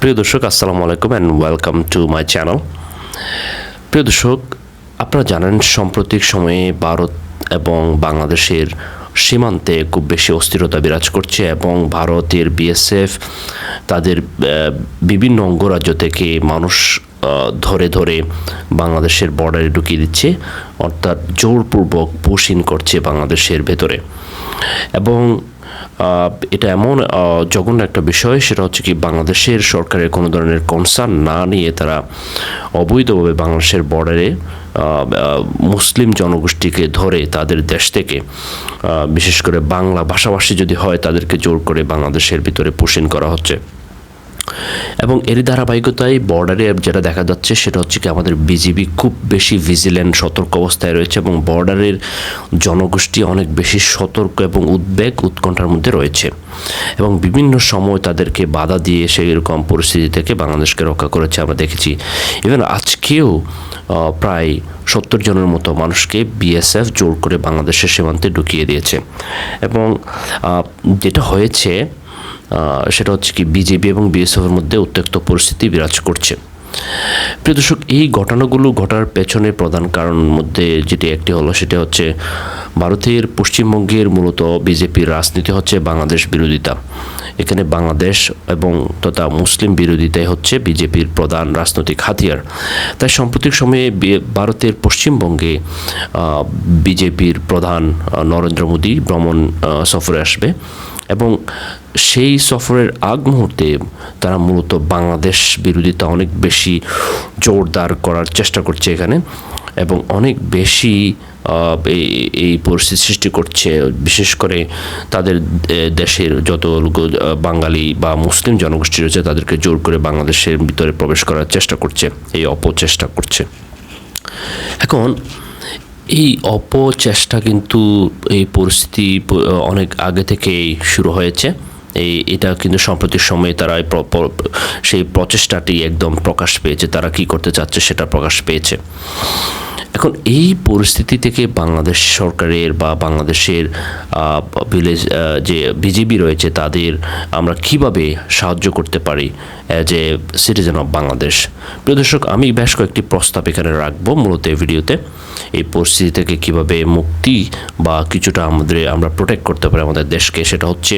প্রিয় দর্শক, আসসালামু আলাইকুম and welcome to my channel প্রিয় দর্শক, আপনারা জানেন, সাম্প্রতিক সময়ে ভারত এবং বাংলাদেশের সীমান্তে খুব বেশি অস্থিরতা বিরাজ করছে এবং ভারতের বিএসএফ তাদের বিভিন্ন অঙ্গরাজ্য থেকে মানুষ ধরে ধরে বাংলাদেশের বর্ডারে ঢুকিয়ে দিচ্ছে, অর্থাৎ জোরপূর্বক পুশ ইন করছে বাংলাদেশের ভেতরে। এবং এটা এমন জঘন্য একটা বিষয়, সেটা হচ্ছে কি বাংলাদেশের সরকারের কোনো ধরনের কনসার্ন না নিয়ে তারা অবৈধভাবে বাংলাদেশের বর্ডারে মুসলিম জনগোষ্ঠীকে ধরে তাদের দেশ থেকে বিশেষ করে বাংলা ভাষাভাষী যদি হয় তাদেরকে জোর করে বাংলাদেশের ভিতরে পোষণ করা হচ্ছে। এবং এর ধারাবাহিকতায় বর্ডারে যেটা দেখা যাচ্ছে সেটা হচ্ছে কি আমাদের বিজিবি খুব বেশি ভিজিল্যান্ট সতর্ক অবস্থায় রয়েছে এবং বর্ডারের জনগোষ্ঠী অনেক বেশি সতর্ক এবং উদ্বেগ উৎকণ্ঠার মধ্যে রয়েছে। এবং বিভিন্ন সময় তাদেরকে বাধা দিয়ে সেই এরকম পরিস্থিতি থেকে বাংলাদেশকে রক্ষা করেছে আমরা দেখেছি। ইভেন আজকেও প্রায় সত্তর জনের মতো মানুষকে বিএসএফ জোর করে বাংলাদেশের সীমান্তে ঢুকিয়ে দিয়েছে। এবং যেটা হয়েছে সেটা হচ্ছে কি বিজেপি এবং বিএসএফের মধ্যে উত্তেক্ত পরিস্থিতি বিরাজ করছে। প্রিয় দর্শক, এই ঘটনাগুলো ঘটার পেছনে প্রধান কারণ মধ্যে যেটি একটি হলো, সেটা হচ্ছে ভারতের পশ্চিমবঙ্গের মূলত বিজেপির রাজনীতি হচ্ছে বাংলাদেশ বিরোধিতা। এখানে বাংলাদেশ এবং তথা মুসলিম বিরোধিতাই হচ্ছে বিজেপির প্রধান রাজনৈতিক হাতিয়ার। তাই সাম্প্রতিক সময়ে ভারতের পশ্চিমবঙ্গে বিজেপির প্রধান নরেন্দ্র মোদী ভ্রমণ সফরে আসবে। এবং সেই সফরের আগ মুহূর্তে তারা মূলত বাংলাদেশ বিরোধিতা অনেক বেশি জোরদার করার চেষ্টা করছে এখানে এবং অনেক বেশি এই- এই পরিস্থিতি সৃষ্টি করছে। বিশেষ করে তাদের দেশের যত বাঙালি বা মুসলিম জনগোষ্ঠী রয়েছে, তাদেরকে জোর করে বাংলাদেশের ভিতরে প্রবেশ করার চেষ্টা করছে, এই অপচেষ্টা করছে। এখন এই অপচেষ্টা কিন্তু এই পরিস্থিতি, অনেক আগে থেকেই শুরু হয়েছে। এই, এটা কিন্তু সম্প্রতির সময়ে তারা সেই প্রচেষ্টাটি একদম প্রকাশ পেয়েছে। তারা কি করতে চাচ্ছে সেটা প্রকাশ পেয়েছে। এখন এই পরিস্থিতি থেকে বাংলাদেশ সরকারের বা বাংলাদেশের ভিলেজ যে বিজিবি রয়েছে, তাদের আমরা কীভাবে সাহায্য করতে পারি as a citizen of Bangladesh? প্রিয় দর্শক, আমি বেশ কয়েকটি প্রস্তাব এখানে রাখব মূলত এই ভিডিওতে। এই পরিস্থিতি থেকে কীভাবে মুক্তি বা কিছুটা আমাদের, আমরা প্রোটেক্ট করতে পারি আমাদের দেশকে, সেটা হচ্ছে,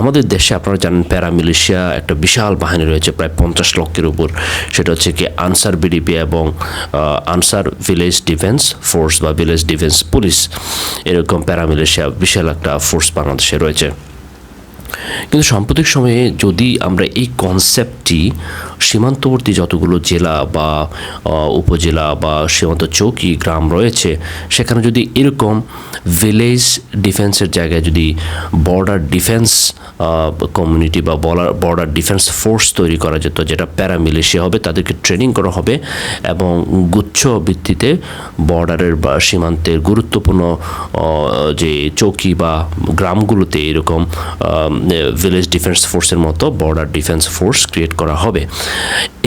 আমাদের দেশে আপনারা জানেন প্যারামিলিশিয়া একটা বিশাল বাহিনী রয়েছে, প্রায় পঞ্চাশ লক্ষের উপর। সেটা হচ্ছে কি আনসার বিডিপি এবং আনসার ভিলেজ ডিফেন্স ফোর্স বা ভিলেজ ডিফেন্স পুলিশ এরকম প্যারামিলিশিয়া বিশাল একটা ফোর্স বাংলাদেশে রয়েছে। কিন্তু সাম্প্রতিক সময়ে যদি আমরা এই কনসেপ্টটি সীমান্তবর্তী যতগুলো জেলা বা উপজেলা বা সীমান্ত চৌকি গ্রাম রয়েছে, সেখানে যদি এরকম ভিলেজ ডিফেন্সের জায়গায় যদি বর্ডার ডিফেন্স কমিউনিটি বা বর্ডার ডিফেন্স ফোর্স তৈরি করা যেত, যেটা প্যারামিলিশিয়া হবে, তাদেরকে ট্রেনিং করা হবে এবং গুচ্ছ ভিত্তিতে বর্ডারের বা সীমান্তের গুরুত্বপূর্ণ যে চৌকি বা গ্রামগুলোতে এরকম ভিলেজ ডিফেন্স ফোর্সের মতো বর্ডার ডিফেন্স ফোর্স ক্রিয়েট করা হবে।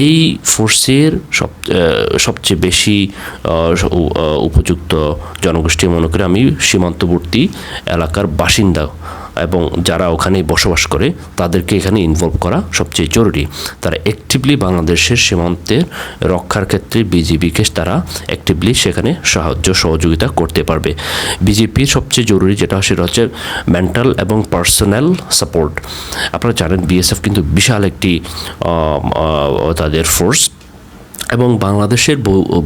এই ফোর্সের সব সবচেয়ে বেশি উপযুক্ত জনগোষ্ঠী মনে করে আমি সীমান্তবর্তী এলাকার বাসিন্দা এবং যারা ওখানে বসবাস করে, তাদেরকে এখানে ইনভলভ করা সবচেয়ে জরুরি। তারা অ্যাক্টিভলি বাংলাদেশের সীমান্তের রক্ষার ক্ষেত্রে বিজিবিকে তারা অ্যাক্টিভলি সেখানে সাহায্য, সহযোগিতা করতে পারবে। বিজেপির সবচেয়ে জরুরি যেটা সেটা হচ্ছে মেন্টাল এবং পার্সোনাল সাপোর্ট আপনারা জানেন বিএসএফ কিন্তু বিশাল একটি তাদের ফোর্স এবং বাংলাদেশের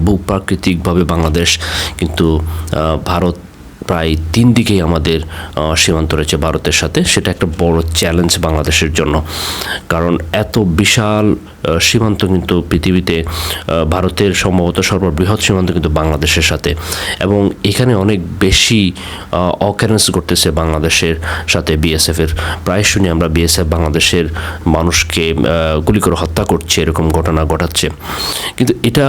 ভূপ্রাকৃতিকভাবে বাংলাদেশ কিন্তু ভারত প্রায় তিন দিকেই আমাদের সীমান্ত রয়েছে ভারতের সাথে। সেটা একটা বড় চ্যালেঞ্জ বাংলাদেশের জন্য। কারণ এত বিশাল সীমান্ত কিন্তু পৃথিবীতে ভারতের সম্ভবত সর্ববৃহৎ সীমান্ত কিন্তু বাংলাদেশের সাথে। এবং এখানে অনেক বেশি অকারেন্স ঘটতেছে বাংলাদেশের সাথে বিএসএফের প্রায় শুনি আমরা বিএসএফ বাংলাদেশের মানুষকে গুলি করে হত্যা করছে, এরকম ঘটনা ঘটাচ্ছে। কিন্তু এটা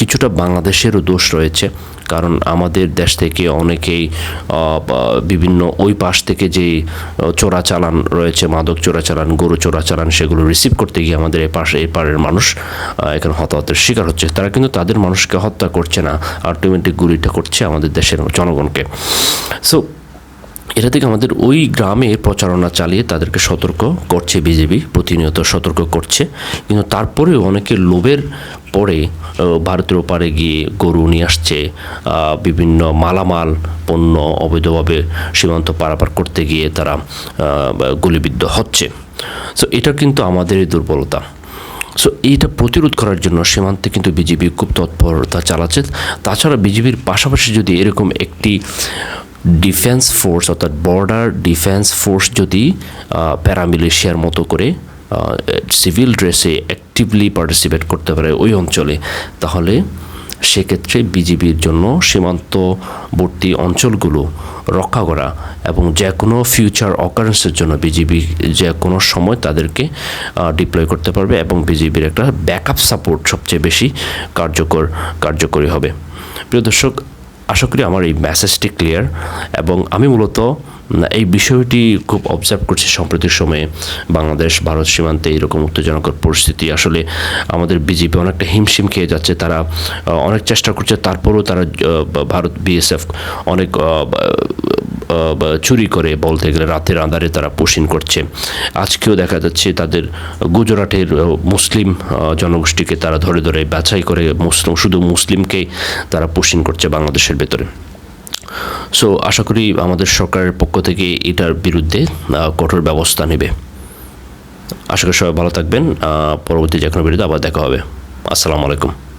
কিছুটা বাংলাদেশেরও দোষ রয়েছে। কারণ আমাদের দেশ থেকে অনেকেই বিভিন্ন ওই পাশ থেকে যে চোরাচালান রয়েছে, মাদক চোরাচালান, গরু চোরাচালান, সেগুলো রিসিভ করতে গিয়ে আমাদের এই পাশে, এই পাড়ের মানুষ এখানে হতাহতের শিকার হচ্ছে। তারা কিন্তু তাদের মানুষকে হত্যা করছে না আলটিমেটলি গুলিটা করছে আমাদের দেশের জনগণকে। সো এটা থেকে আমাদের ওই গ্রামে প্রচারণা চালিয়ে তাদেরকে সতর্ক করছে বিজেপি, প্রতিনিয়ত সতর্ক করছে। কিন্তু তারপরেও অনেকে লোভের পরে ভারতের ওপারে গিয়ে গরু নিয়ে আসছে বিভিন্ন মালামাল, পণ্য অবৈধভাবে সীমান্ত পারাপার করতে গিয়ে তারা গুলিবিদ্ধ হচ্ছে। সো এটা কিন্তু আমাদেরই দুর্বলতা। সো এইটা প্রতিরোধ করার জন্য সীমান্তে কিন্তু বিজেপি খুব তৎপরতা চালাচ্ছে। তাছাড়া বিজেপির পাশাপাশি যদি এরকম একটি ডিফেন্স ফোর্স, অর্থাৎ বর্ডার ডিফেন্স ফোর্স যদি প্যারামিলিশিয়ার মতো করে সিভিল ড্রেসে অ্যাক্টিভলি পার্টিসিপেট করতে পারে ওই অঞ্চলে, তাহলে সেক্ষেত্রে বিজিবির জন্য সীমান্তবর্তী অঞ্চলগুলো রক্ষা করা এবং যে কোনো ফিউচার অকারেন্সের জন্য বিজিবি যে কোনো সময় তাদেরকে ডিপ্লয় করতে পারবে এবং বিজিবির একটা ব্যাকআপ সাপোর্ট সবচেয়ে বেশি কার্যকর, কার্যকরী হবে। প্রিয় দর্শক আশা করি আমার এই মেসেজটি ক্লিয়ার এবং আমি মূলত এই বিষয়টি খুব অবজার্ভ করছি সম্প্রতির সময়ে বাংলাদেশ, ভারত সীমান্তে এরকম উত্তেজনকর পরিস্থিতি। আসলে আমাদের বিজেপি অনেকটা হিমশিম খেয়ে যাচ্ছে, তারা অনেক চেষ্টা করছে, তারপরেও তারা ভারত বিএসএফ অনেক চুরি করে বলতে গেলে রাতের আঁধারে তারা পোষণ করছে। আজকেও দেখা যাচ্ছে তাদের গুজরাটের মুসলিম জনগোষ্ঠীকে তারা ধরে ধরে বাছাই করে মুসলিম শুধু মুসলিমকেই তারা পোষণ করছে বাংলাদেশের ভেতরে। সো আশা করি আমাদের সরকারের পক্ষ থেকে এটার বিরুদ্ধে কঠোর ব্যবস্থা নেবে। আশা করি সবাই ভালো থাকবেন। পরবর্তী যে কোনো বিরুদ্ধে আবার দেখা হবে। আসসালামু আলাইকুম।